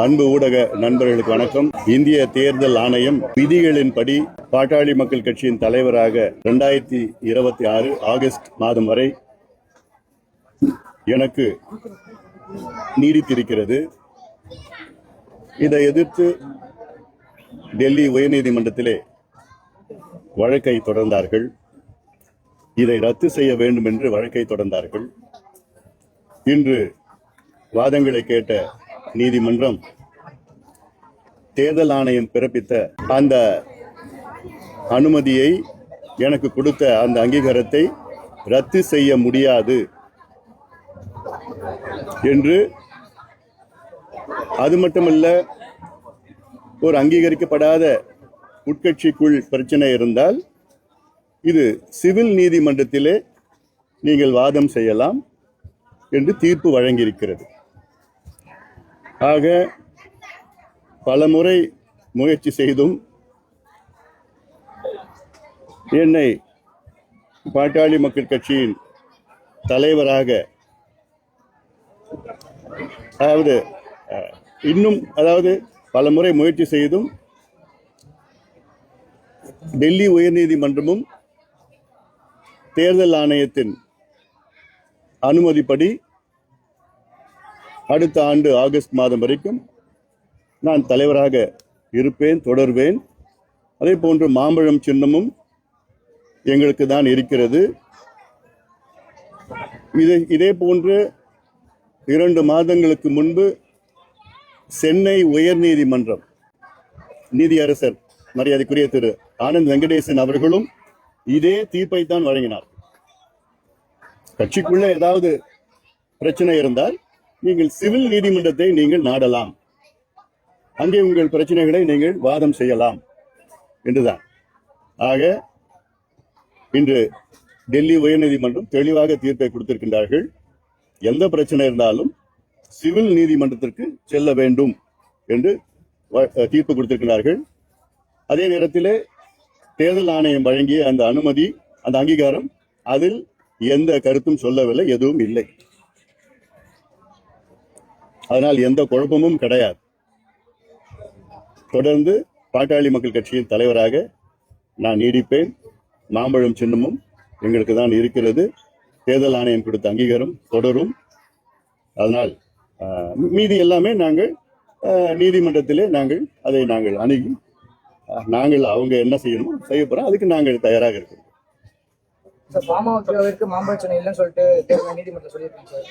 அன்பு ஊடக நண்பர்களுக்கு வணக்கம். இந்திய தேர்தல் ஆணையம் விதிகளின்படி பாட்டாளி மக்கள் கட்சியின் தலைவராக இரண்டாயிரத்தி இருபத்தி ஆறு ஆகஸ்ட் மாதம் வரை எனக்கு நீடித்திருக்கிறது. இதை எதிர்த்து டெல்லி உயர்நீதிமன்றத்திலே வழக்கை தொடர்ந்தார்கள். இதை ரத்து செய்ய வேண்டும் என்று வழக்கை தொடர்ந்தார்கள். இன்று வாதங்களை கேட்ட நீதிமன்றம் தேர்தல் ஆணையம் பிறப்பித்த அந்த அனுமதியை எனக்கு கொடுத்த அந்த அங்கீகாரத்தை ரத்து செய்ய முடியாது என்று அது மட்டுமல்ல ஒரு அங்கீகரிக்கப்படாத உட்கட்சிக்குள் பிரச்சனை இருந்தால் இது சிவில் நீதிமன்றத்திலே நீங்கள் வாதம் செய்யலாம் என்று தீர்ப்பு வழங்கியிருக்கிறது. ஆக பலமுறை முயற்சி செய்தும் என்னை பாட்டாளி மக்கள் கட்சியின் தலைவராக அதாவது இன்னும் அதாவது பல முறை முயற்சி செய்தும் டெல்லி உயர்நீதிமன்றமும் தேர்தல் ஆணையத்தின் அனுமதிப்படி அடுத்த ஆண்டு ஆகஸ்ட் மாதம் வரைக்கும் நான் தலைவராக இருப்பேன் தொடர்வேன். அதே போன்று மாம்பழம் சின்னமும் எங்களுக்கு தான் இருக்கிறது. இதை இதே போன்று இரண்டு மாதங்களுக்கு முன்பு சென்னை உயர்நீதிமன்றம் நீதியரசர் மரியாதைக்குரிய திரு ஆனந்த் வெங்கடேசன் அவர்களும் இதே தீர்ப்பை தான் வழங்கினார். கட்சிக்குள்ள ஏதாவது பிரச்சனை இருந்தால் நீங்கள் சிவில் நீதிமன்றத்தை நீங்கள் நாடலாம். அங்கே உங்கள் பிரச்சனைகளை நீங்கள் வாதம் செய்யலாம் என்றுதான். ஆக இன்று டெல்லி உயர்நீதிமன்றம் தெளிவாக தீர்ப்பை கொடுத்திருக்கின்றார்கள். எந்த பிரச்சனை இருந்தாலும் சிவில் நீதிமன்றத்திற்கு செல்ல வேண்டும் என்று வ- தீர்ப்பு கொடுத்திருக்கிறார்கள் அதே நேரத்தில் தேர்தல் ஆணையம் வழங்கிய அந்த அனுமதி அந்த அங்கீகாரம் அதில் எந்த கருத்தும் சொல்லவில்லை எதுவும் இல்லை. அதனால் எந்த குழப்பமும் கிடையாது. தொடர்ந்து பாட்டாளி மக்கள் கட்சியின் தலைவராக நான் நீடிப்பேன். மாம்பழம் சின்னமும் எங்களுக்கு தான் இருக்கிறது. தேர்தல் ஆணையம் கொடுத்த அங்கீகாரம் தொடரும். அதனால் மீதி எல்லாமே நாங்கள் நீதிமன்றத்திலே நாங்கள் அதை நாங்கள் அணுகி நாங்கள் அவங்க என்ன செய்யணுமோ செய்ய போகிறோம் அதுக்கு நாங்கள் தயாராக இருக்கிறோம் சார் பாமகவிற்கு மாம்பழச்சனை இல்லைன்னு சொல்லிட்டு தேர்தல் நீதிமன்றம் சொல்லியிருக்கீங்க சார்.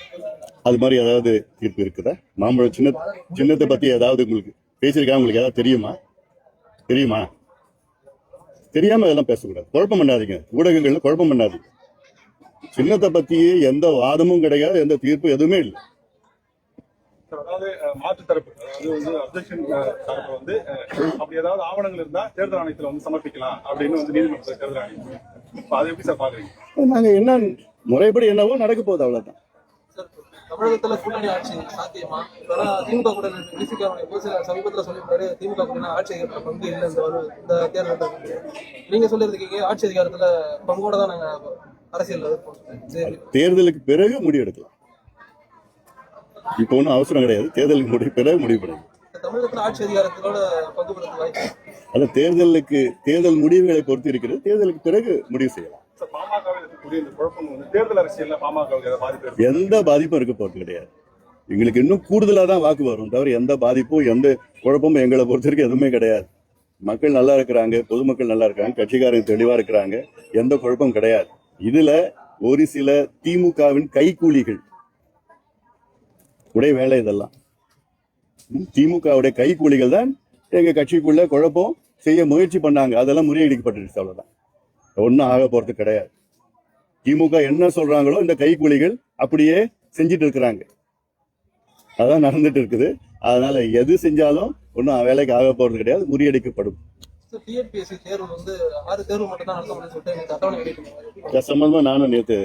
அது மாதிரி ஏதாவது தீர்ப்பு இருக்குதா? மாம்பழம் சின்ன சின்னத்தை பத்தி ஏதாவது உங்களுக்கு பேசியிருக்காங்க உங்களுக்கு ஏதாவது தெரியுமா? தெரியுமா? தெரியாம அதெல்லாம் பேசக்கூடாது. குழப்பம் பண்ணாதீங்க. ஊடகங்கள்ல குழப்பம் பண்ணாதீங்க. சின்னத்தை பத்தி எந்த வாதமும் கிடையாது எந்த தீர்ப்பு எதுவுமே இல்லை. சார், அதாவது அஹ், மாற்று தரப்பு அதாவது வந்து அப்ஜெக்ஷன் தரப்பு வந்து அஹ், அப்படி ஏதாவது ஆவணங்கள் இருந்தா தேர்தல் ஆணையத்துல வந்து சமர்ப்பிக்கலாம் அப்படின்னு வந்து நீதிமன்ற தேர்தல் ஆணையம் நாங்க என்ன முறைப்படி என்னவோ நடக்க போகுது அவ்வளவுதான். சார், தமிழகத்துல கூட்டணி ஆட்சி சாத்தியமா? திமுக கூட சமீபத்துல சொல்லியிருந்தாரு திமுக கூட ஆட்சி அதிகாரத்துல பங்கு இல்லை இந்த வரும் இந்த தேர்தல் நீங்க சொல்லியிருக்கீங்க ஆட்சி அதிகாரத்துல பங்கோட தான் நாங்க அரசியல் தேர்தலுக்கு பிறகு முடிவெடுக்கலாம் இப்போ ஒன்றும் அவசரம் கிடையாது. தேர்தலுக்கு முடிவு பிறகு முடிவு பண்ணுங்க தமிழகத்துல ஆட்சி அதிகாரத்தோட பங்கு வாய்ப்பு. அது தேர்தலுக்கு தேர்தல் முடிவுகளை பொறுத்து இருக்கிறது. தேர்தலுக்கு பிறகு முடிவு செய்யலாம். எந்த பாதிப்பும் இருக்க போறது கிடையாது. எங்களுக்கு இன்னும் கூடுதலா தான் வாக்கு வரும். தவிர எந்த பாதிப்பும் எந்த குழப்பமும் எங்களை பொறுத்த வரைக்கும் எதுவுமே கிடையாது. மக்கள் நல்லா இருக்கிறாங்க பொதுமக்கள் நல்லா இருக்காங்க கட்சிக்காரங்க தெளிவா இருக்கிறாங்க. எந்த குழப்பம் கிடையாது. இதுல ஒரு சில திமுகவின் கைக்கூலிகள் உடைய வேலை இதெல்லாம். திமுகவுடைய கைக்கூலிகள் தான் எங்க கட்சிக்குள்ள குழப்பம் செய்ய முயற்சி பண்ணாங்க. அதெல்லாம் முறியடிக்கப்பட்டுருச்சு அவ்வளவுதான். ஒன்றும் ஆக போறது கிடையாது. திமுக என்ன சொல்றாங்களோ இந்த கைக்கூலிகள் அப்படியே செஞ்சுட்டு இருக்கிறாங்க. அதான் நடந்துட்டு இருக்குது. அதனால எது செஞ்சாலும் ஒன்றும் வேலைக்கு ஆக போறது கிடையாது. முறியடிக்கப்படும். சம்பந்தமா நானும் நேற்று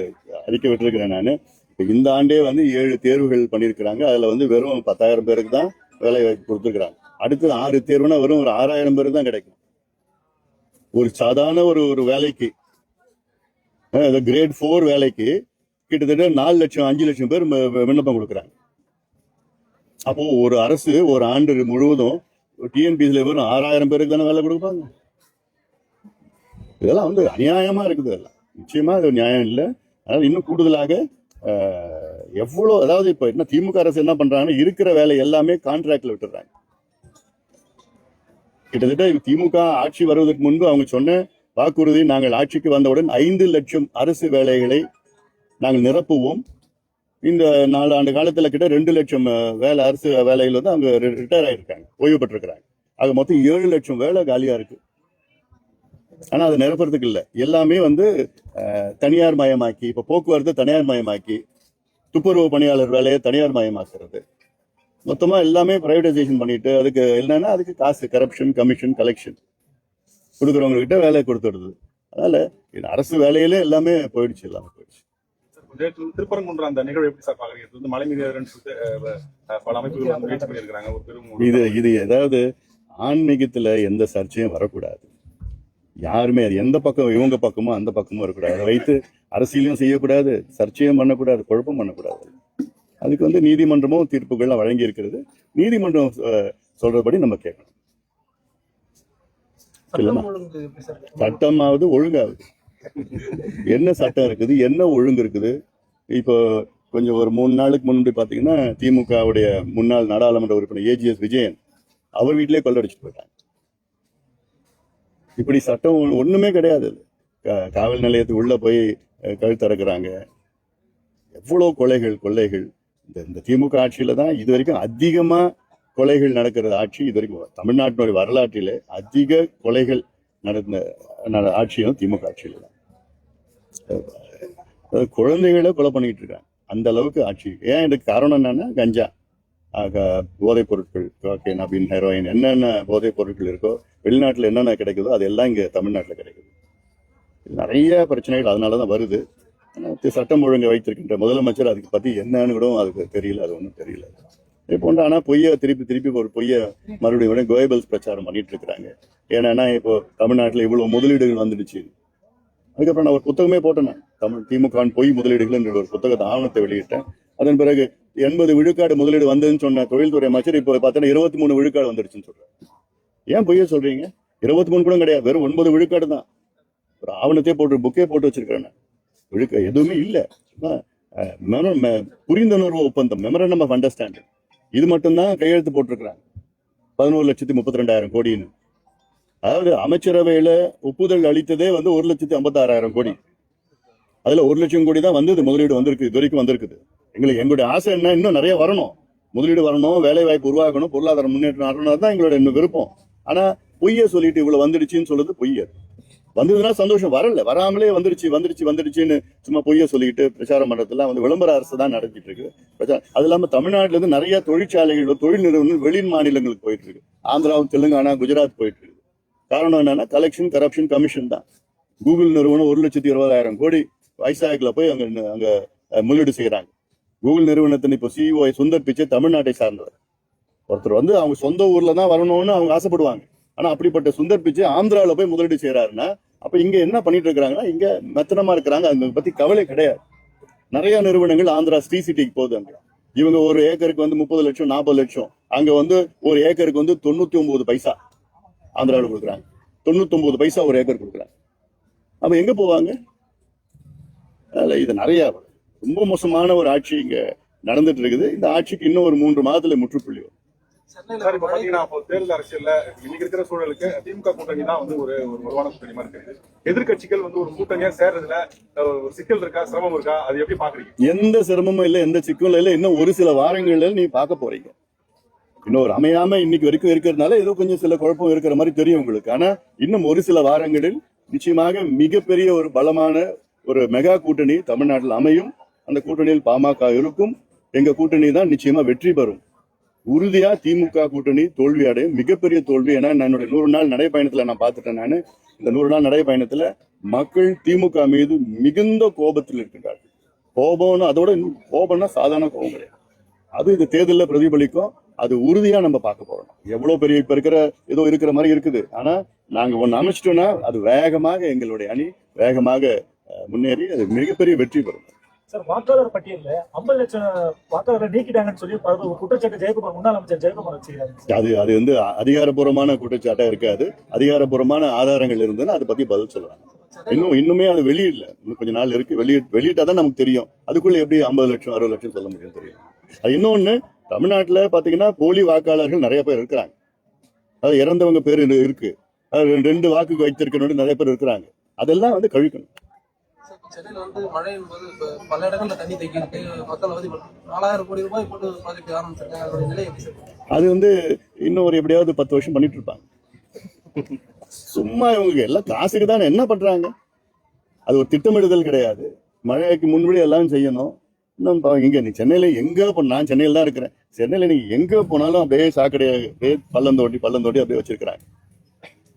அறிக்கை விட்டுருக்கிறேன் நான். இந்த ஆண்டே வந்து ஏழு தேர்வுகள் பண்ணியிருக்கிறாங்க. அதுல வந்து வெறும் பத்தாயிரம் பேருக்கு தான் வேலை வாய்ப்பு கொடுத்துருக்குறாங்க. அடுத்தது ஆறு தேர்வுனா வரும் ஒரு ஆறாயிரம் பேர் தான் கிடைக்கும். ஒரு சாதாரண ஒரு ஒரு வேலைக்கு கிரேட் ஃபோர் வேலைக்கு கிட்டத்தட்ட நாலு லட்சம் அஞ்சு லட்சம் பேர் விண்ணப்பம் கொடுக்குறாங்க. அப்போ ஒரு அரசு ஒரு ஆண்டு முழுவதும் டிஎன்பிசியில் வெறும் ஆறாயிரம் பேருக்கு தானே வேலை கொடுப்பாங்க. இதெல்லாம் வந்து அநியாயமா இருக்குது இதெல்லாம். நிச்சயமா அது நியாயம் இல்லை. அதனால இன்னும் கூடுதலாக எவ்வளோ அதாவது இப்போ என்ன திமுக அரசு என்ன பண்றாங்கன்னா இருக்கிற வேலை எல்லாமே கான்ட்ராக்டில் விட்டுறாங்க கிட்டத்தட்ட திமுக ஆட்சி வருவதற்கு முன்பு அவங்க சொன்ன வாக்குறுதி நாங்கள் ஆட்சிக்கு வந்தவுடன் ஐந்து லட்சம் அரசு வேலைகளை நாங்கள் நிரப்புவோம். இந்த நாலு ஆண்டு காலத்துல கிட்ட ரெண்டு லட்சம் வேலை அரசு வேலைகள் வந்து அவங்க ரிட்டையர் ஆயிருக்காங்க ஓய்வு பெற்றிருக்கிறாங்க. ஆக மொத்தம் ஏழு லட்சம் வேலை காலியா இருக்கு. ஆனா அதை நிரப்புறதுக்கு இல்லை. எல்லாமே வந்து தனியார் மயமாக்கி இப்ப போக்குவரத்து தனியார் மயமாக்கி துப்புரவு பணியாளர் வேலையை தனியார் மயமாக்குறது. மொத்தமா எல்லாமே பிரைவேடைசேஷன் பண்ணிட்டு அதுக்கு என்னன்னா அதுக்கு காசு கரப்ஷன் கமிஷன் கலெக்ஷன் கொடுக்குறவங்க கிட்ட வேலை கொடுத்துடுது அதனால இது அரசு வேலையிலே எல்லாமே போயிடுச்சு எல்லாமே போயிடுச்சு. திருப்பரங்குன்ற அந்த நிகழ்வு எப்படி சார் பாக்குறீங்க இது வந்து மலை மீது ஏறுறேன்னு சொல்லிட்டு பல அமைப்புகள் வந்து முயற்சி பண்ணியிருக்காங்க ஒரு பெரும் இது இது ஏதாவது ஆன்மீகத்துல எந்த சர்ச்சையும் வரக்கூடாது. யாருமே அது எந்த பக்கம் இவங்க பக்கமோ அந்த பக்கமும் இருக்கக்கூடாது அதை வைத்து அரசியலையும் செய்யக்கூடாது சர்ச்சையும் பண்ணக்கூடாது குழப்பம் பண்ணக்கூடாது. அதுக்கு வந்து நீதிமன்றமும் தீர்ப்புகள்லாம் வழங்கி இருக்கிறது நீதிமன்றம் சொல்றபடி நம்ம கேட்கணும். சட்டமாவது ஒழுங்காகுது என்ன சட்டம் இருக்குது? என்ன ஒழுங்கு இருக்குது? இப்போ கொஞ்சம் ஒரு மூணு நாளுக்கு முன்னாடி பாத்தீங்கன்னா திமுகவுடைய முன்னாள் நாடாளுமன்ற உறுப்பினர் ஏஜிஎஸ் விஜயன் அவர் வீட்டிலே கொள்ளடிச்சிட்டு போயிட்டாங்க. இப்படி சட்டம் ஒ- ஒண்ணுமே கிடையாது. காவல் நிலையத்துக்கு உள்ள போய் கழுத்தறக்குறாங்க. எவ்வளவு கொலைகள் கொள்ளைகள். இந்த இந்த திமுக ஆட்சியில தான் இது வரைக்கும் அதிகமா கொலைகள் நடக்கிறது ஆட்சி இது வரைக்கும் தமிழ்நாட்டினுடைய வரலாற்றிலே அதிக கொலைகள் நடந்த ஆட்சியும் திமுக ஆட்சியில தான். குழந்தைகளை கொலை பண்ணிட்டு இருக்காங்க. அந்த அளவுக்கு ஆட்சி. ஏன் இதுக்கு காரணம் என்னன்னா கஞ்சா. ஆக, போதைப் பொருட்கள் கோக்கைன் அப்படின்னு ஹெரோயின் என்னென்ன போதைப் பொருட்கள் இருக்கோ வெளிநாட்டில் என்னென்ன கிடைக்குதோ அதெல்லாம் இங்கே தமிழ்நாட்டில் கிடைக்குது. நிறைய பிரச்சனைகள் அதனால தான் வருது. சட்டம் ஒழுங்கை வைத்திருக்கின்ற முதலமைச்சர் அதுக்கு பத்தி என்னன்னு கூட அதுக்கு தெரியல அது ஒன்றும் தெரியல. இது போன்ற ஆனா பொய்ய திருப்பி திருப்பி ஒரு பொய்ய மறுபடியும் கூட கோயபல்ஸ் பிரச்சாரம் பண்ணிட்டு இருக்கிறாங்க. ஏன்னா இப்போ தமிழ்நாட்டுல இவ்வளவு முதலீடுகள் வந்துடுச்சு. அதுக்கப்புறம் நான் ஒரு புத்தகமே போட்டேன் தமிழ் திமுக பொய் முதலீடுகள் என்ற ஒரு புத்தகத்தை ஆவணத்தை வெளியிட்டேன். அதன் பிறகு எண்பது விழுக்காடு முதலீடு வந்ததுன்னு சொன்ன தொழில்துறை அமைச்சர் இப்போ பார்த்தோன்னா இருபத்தி மூணு விழுக்காடு வந்துடுச்சுன்னு சொல்றாரு. ஏன் பொய்ய சொல்றீங்க? இருபத்தி மூணு கூட கிடையாது வெறும் ஒன்பது விழுக்காடு தான். ஒரு ஆவணத்தையே போட்டு புக்கே போட்டு வச்சிருக்கிறேன் விழுக்க எதுவுமே இல்லை. சும்மா, புரிந்துணர்வு ஒப்பந்தம் மெமரண்டம் ஆஃப் அண்டர்ஸ்டாண்டிங் இது மட்டும்தான் கையெழுத்து போட்டிருக்கிறாங்க. பதினோரு லட்சத்தி முப்பத்தி ரெண்டாயிரம் கோடின்னு. அதாவது அமைச்சரவையில ஒப்புதல் அளித்ததே வந்து ஒரு லட்சத்தி ஐம்பத்தாறாயிரம் கோடி. அதுல ஒரு லட்சம் கோடி தான் வந்தது முதலீடு வந்திருக்கு இது வரைக்கும் வந்திருக்குது. எங்களுக்கு எங்களுடைய ஆசை என்ன? இன்னும் நிறைய வரணும். முதலீடு வரணும் வேலை வாய்ப்பு உருவாக்கணும் பொருளாதார முன்னேற்றம் வரணும் தான் எங்களோட இன்னும் விருப்பம். ஆனா பொய்ய சொல்லிட்டு இவ்வளவு வந்துடுச்சுன்னு சொல்றது பொய்ய வந்ததுன்னா சந்தோஷம். வரல. வராமலே வந்துருச்சு வந்துருச்சு வந்துடுச்சுன்னு சும்மா பொய்ய சொல்லிட்டு பிரச்சாரம் பண்றதெல்லாம் வந்து விளம்பர அரசு தான் நடத்திட்டு இருக்கு. பிரச்சாரம் அது இல்லாம தமிழ்நாட்டுல இருந்து நிறைய தொழிற்சாலைகள் தொழில் நிறுவனங்கள் வெளி மாநிலங்களுக்கு போயிட்டு இருக்கு. ஆந்திராவும் தெலுங்கானா குஜராத் போயிட்டு இருக்கு. காரணம் என்னன்னா கலெக்ஷன் கரப்ஷன் கமிஷன் தான். கூகுள் நிறுவனம் ஒரு லட்சத்தி இருபதாயிரம் கோடி வைசாக்ல போய் அங்க அங்க முதலீடு செய்யறாங்க கூகுள் நிறுவனத்தின் இப்போ சிஇஓ சுந்தர் பிச்சை தமிழ்நாட்டை சார்ந்தவர். ஒருத்தர் வந்து அவங்க சொந்த ஊர்ல தான் வரணும்னு அவங்க ஆசைப்படுவாங்க. ஆனா அப்படிப்பட்ட சுந்தர் பிச்சை ஆந்திராவில் போய் முதலீடு செய்யறாருன்னா அப்ப இங்க என்ன பண்ணிட்டு இருக்காங்கன்னா இங்க மெத்தனமா இருக்கிறாங்க. அதை பத்தி கவலை கிடையாது. நிறைய நிறுவனங்கள் ஆந்திரா ஸ்ரீ சிட்டிக்கு போகுது அங்க. இவங்க ஒரு ஏக்கருக்கு வந்து முப்பது லட்சம் நாற்பது லட்சம். அங்க வந்து ஒரு ஏக்கருக்கு வந்து தொண்ணூற்றி ஒம்பது பைசா ஆந்திராவில் கொடுக்குறாங்க. தொண்ணூத்தொம்பது பைசா ஒரு ஏக்கர் கொடுக்குறாங்க. அப்போ எங்க போவாங்க? அதனால இது நிறையா ரொம்ப மோசமான ஒரு ஆட்சி இங்க நடந்துட்டு இருக்குது. இந்த ஆட்சிக்கு இன்னும் ஒரு மூன்று மாதத்துல முற்றுப்புள்ளி வரும். சார் இப்ப மழை பாத்தீங்கன்னா இப்போ தேர்தல் அரசியல்ல இன்னைக்கு இருக்கிற சூழலுக்கு திமுக கூட்டணி தான் வந்து ஒரு ஒரு வலுவான கூட்டணி மாதிரி தெரியுது எதிர்க்கட்சிகள் வந்து ஒரு கூட்டணியா சேர்றதுல ஒரு சிக்கல் இருக்கா சிரமம் இருக்கா? அது எப்படி பாக்குறீங்க? எந்த சிரமமும் இல்லை எந்த சிக்கலும் இல்லை. இன்னும் ஒரு சில வாரங்கள்ல நீ பார்க்க போறீங்க. இன்னும் ஒரு அமையாம இன்னைக்கு வரைக்கும் இருக்கிறதுனால ஏதோ கொஞ்சம் சில குழப்பம் இருக்கிற மாதிரி தெரியும் உங்களுக்கு. ஆனா இன்னும் ஒரு சில வாரங்களில் நிச்சயமாக மிகப்பெரிய ஒரு பலமான ஒரு மெகா கூட்டணி தமிழ்நாட்டில் அமையும். அந்த கூட்டணியில் பாமக இருக்கும் எங்க கூட்டணி தான் நிச்சயமா வெற்றி பெறும். உறுதியா திமுக கூட்டணி தோல்வி அடையும். மிகப்பெரிய தோல்வி. ஏன்னா நான் என்னுடைய நூறு நாள் நடைபயணத்துல நான் பார்த்துட்டேன் நான். இந்த நூறு நாள் நடைபயணத்துல மக்கள் திமுக மீது மிகுந்த கோபத்தில் இருக்கின்றார்கள். கோபம்னு அதோட இன்னும் கோபம்னா சாதாரண கோபம் கிடையாது. அது இந்த தேர்தலில் பிரதிபலிக்கும். அது உறுதியா நம்ம பார்க்க போறோம். எவ்வளவு பெரிய இப்ப இருக்கிற ஏதோ இருக்கிற மாதிரி இருக்குது. ஆனா நாங்க ஒன்னு அமைச்சிட்டோம்னா அது வேகமாக எங்களுடைய அணி வேகமாக முன்னேறி அது மிகப்பெரிய வெற்றி பெறும். சார் வாக்காளர் பட்டியலில் ஐம்பது லட்சம் வாக்காளரை நீக்கிட்டாங்கன்னு சொல்லி பல குற்றச்சாட்டு ஜெயக்குமார் முன்னாள் அமைச்சர் ஜெயக்குமார் வச்சுக்கிறாங்க அது அது வந்து அதிகாரப்பூர்வமான குற்றச்சாட்டா இருக்காது. அதிகாரப்பூர்வமான ஆதாரங்கள் இருந்ததுன்னா அதை பத்தி பதில் சொல்லலாம். இன்னும் இன்னுமே அது வெளியிடல. இன்னும் கொஞ்ச நாள் இருக்கு. வெளியிட வெளியிட்டாதான் நமக்கு தெரியும். அதுக்குள்ள எப்படி ஐம்பது லட்சம் அறுபது லட்சம் சொல்ல முடியும் தெரியும். அது இன்னொன்னு தமிழ்நாட்டில் பார்த்தீங்கன்னா போலி வாக்காளர்கள் நிறைய பேர் இருக்கிறாங்க. அது இறந்தவங்க பேர் இருக்கு. அது ரெண்டு- வாக்கு வைத்திருக்கணும்னு நிறைய பேர் இருக்கிறாங்க. அதெல்லாம் வந்து கழிக்கணும். சென்னையில் வந்து மழை என்பது இப்ப பல இடங்களில் தண்ணி தேக்கிட்டு மக்கள் அவதி நாலாயிரம் கோடி ரூபாய் போட்டு ப்ராஜெக்ட் ஆரம்பிச்சிருக்காங்க. அதோட நிலை எப்படி சார் அது வந்து இன்னும் ஒரு எப்படியாவது பத்து வருஷம் பண்ணிட்டு இருப்பாங்க. சும்மா இவங்க எல்லாம் காசுக்கு தானே என்ன பண்றாங்க? அது ஒரு திட்டமிடுதல் கிடையாது. மழைக்கு முன்படி எல்லாம் செய்யணும். இன்னும் பா- இங்க நீ சென்னையில எங்க போ நான் சென்னையில் தான் இருக்கிறேன். சென்னையில நீ எங்க போனாலும் அப்படியே சாக்கடையை அப்படியே பள்ளம் தோண்டி பள்ளம் தோண்டி அப்படியே வச்சிருக்கிறாங்க.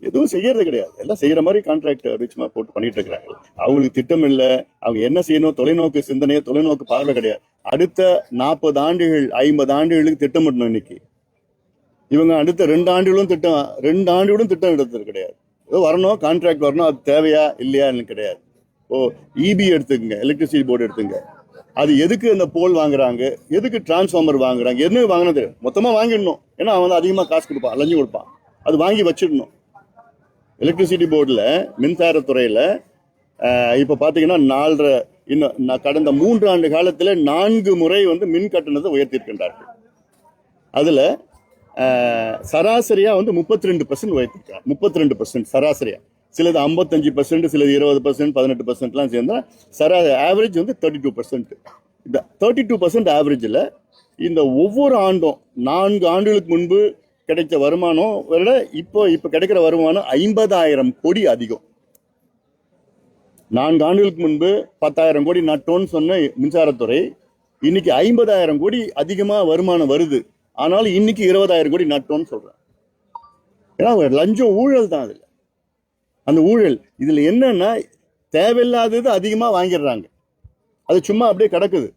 எதுவும் செய்யறது கிடையாது. எல்லாம் செய்யற மாதிரி கான்ட்ராக்ட் ரிச்மா போட்டு பண்ணிட்டு இருக்கிறாங்க. அவங்களுக்கு திட்டம் இல்லை. அவங்க என்ன செய்யணும்? தொலைநோக்கு சிந்தனையோ தொலைநோக்கு பார்வை கிடையாது. அடுத்த நாற்பது ஆண்டுகள் ஐம்பது ஆண்டுகளுக்கு திட்டமிடணும் இன்னைக்கு. இவங்க அடுத்த ரெண்டு ஆண்டுகளும் திட்டம் ரெண்டு ஆண்டுகளும் திட்டம் எடுத்தது கிடையாது. ஏதோ வரணும் கான்ட்ராக்ட் வரணும் அது தேவையா இல்லையான்னு கிடையாது. ஓ இபி எடுத்துக்கங்க எலக்ட்ரிசிட்டி போர்டு எடுத்துங்க அது எதுக்கு அந்த போல் வாங்குறாங்க? எதுக்கு டிரான்ஸ்ஃபார்மர் வாங்குறாங்க? என்ன வாங்கினது மொத்தமா வாங்கிடணும். ஏன்னா அவன் வந்து அதிகமா காசு கொடுப்பான் லஞ்சம் கொடுப்பான். அது வாங்கி வச்சிடணும். எலக்ட்ரிசிட்டி போர்டில் மின்சாரத்துறையில் இப்போ பார்த்தீங்கன்னா நாலரை இன்னும் நான் கடந்த மூன்று ஆண்டு காலத்தில் நான்கு முறை வந்து மின் கட்டணத்தை உயர்த்தியிருக்கின்றார்கள். அதில் சராசரியாக வந்து முப்பத்தி ரெண்டு பர்சன்ட் உயர்த்திருக்காங்க. முப்பத்தி ரெண்டு பர்சன்ட் சராசரியாக சிலது ஐம்பத்தஞ்சு பர்சன்ட் சிலது இருபது பர்சன்ட் பதினெட்டு பர்சன்ட்லாம் சேர்ந்தால் சரா ஆவரேஜ் வந்து தேர்ட்டி டூ பர்சன்ட் இந்த தேர்ட்டி டூ பர்சன்ட் ஆவரேஜில் இந்த ஒவ்வொரு ஆண்டும் நான்கு ஆண்டுகளுக்கு முன்பு கிடைச்ச வருமானம் விட இப்போ இப்போ கிடைக்கிற வருமானம் ஐம்பதாயிரம் கோடி அதிகம். நான்கு ஆண்டுகளுக்கு முன்பு பத்தாயிரம் கோடி நட்டோன்னு சொன்ன மின்சாரத்துறை இன்னைக்கு ஐம்பதாயிரம் கோடி அதிகமாக வருமானம் வருது. ஆனாலும் இன்னைக்கு இருபதாயிரம் கோடி நட்டோன்னு சொல்கிறேன் ஏன்னா லஞ்சம் ஊழல் தான் அதில். அந்த ஊழல் இதில் என்னன்னா தேவையில்லாதது அதிகமாக வாங்கிடுறாங்க. அது சும்மா அப்படியே கிடக்குது.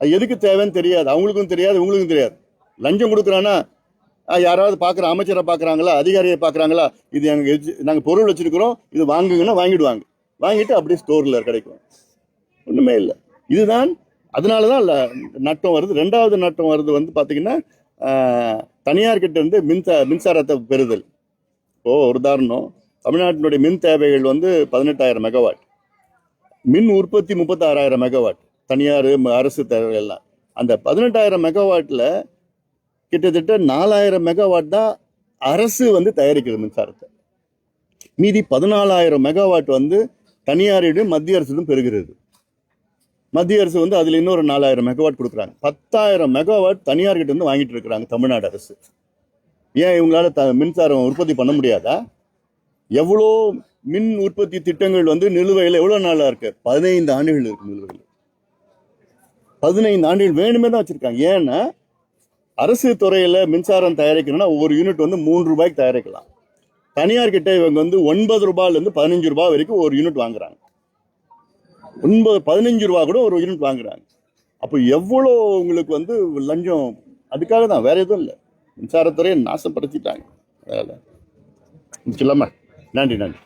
அது எதுக்கு தேவைன்னு தெரியாது. அவங்களுக்கும் தெரியாது உங்களுக்கும் தெரியாது. லஞ்சம் கொடுக்குறான்னா யாராவது பார்க்குற அமைச்சரை பார்க்குறாங்களா அதிகாரியை பார்க்குறாங்களா இது எங்கள் நாங்கள் பொருள் வச்சுருக்கிறோம் இது வாங்குங்கன்னா வாங்கிடுவாங்க. வாங்கிட்டு அப்படியே ஸ்டோரில் கிடைக்கும். ஒன்றுமே இல்லை. இதுதான் அதனால தான் இல்லை நட்டம் வருது. ரெண்டாவது நட்டம் வருது வந்து பார்த்திங்கன்னா ஆஹ், தனியார் இருந்து மின்சா மின்சாரத்தை பெறுதல். இப்போ ஒரு உதாரணம் தமிழ்நாட்டினுடைய மின் தேவைகள் வந்து பதினெட்டாயிரம் மெகாவாட் மின் உற்பத்தி முப்பத்தாறாயிரம் மெகாவாட் தனியார் ம- அரசு தேவைகள்லாம். அந்த பதினெட்டாயிரம் மெகாவாட்டில் கிட்டத்தட்ட நாலாயிரம் மெகாவாட் தான் அரசு வந்து தயாரிக்கிறது மின்சாரத்தை. மீதி பதினாலாயிரம் மெகாவாட் வந்து தனியாரிடம் மத்திய அரசிடம் பெறுகிறது. மத்திய அரசு வந்து அதில் இன்னொரு நாலாயிரம் மெகாவாட் கொடுக்குறாங்க. பத்தாயிரம் மெகாவாட் தனியார் வந்து வாங்கிட்டு இருக்கிறாங்க தமிழ்நாடு அரசு. ஏன் இவங்களால த மின்சாரம் உற்பத்தி பண்ண முடியாதா? எவ்வளோ மின் உற்பத்தி திட்டங்கள் வந்து நிலுவையில் எவ்வளோ நாளாக இருக்கு? பதினைந்து ஆண்டுகள் இருக்கு நிலுவையில். பதினைந்து ஆண்டுகள் வேணுமே தான் வச்சுருக்காங்க. ஏன்னா அரசு துறையில் மின்சாரம் தயாரிக்கணும்னா ஒவ்வொரு யூனிட் வந்து மூன்று ரூபாய்க்கு தயாரிக்கலாம். தனியார் கிட்ட இவங்க வந்து ஒன்பது ரூபாயிலேருந்து பதினஞ்சு ரூபா வரைக்கும் ஒரு யூனிட் வாங்குறாங்க. ஒன்பது பதினஞ்சு ரூபா கூட ஒரு யூனிட் வாங்குறாங்க. அப்போ எவ்வளோ உங்களுக்கு வந்து லஞ்சம்? அதுக்காக தான் வேற எதுவும் இல்லை. மின்சாரத்துறையை நாசப்படுத்திட்டாங்க. அதனால சொல்லாமா நன்றி நன்றி.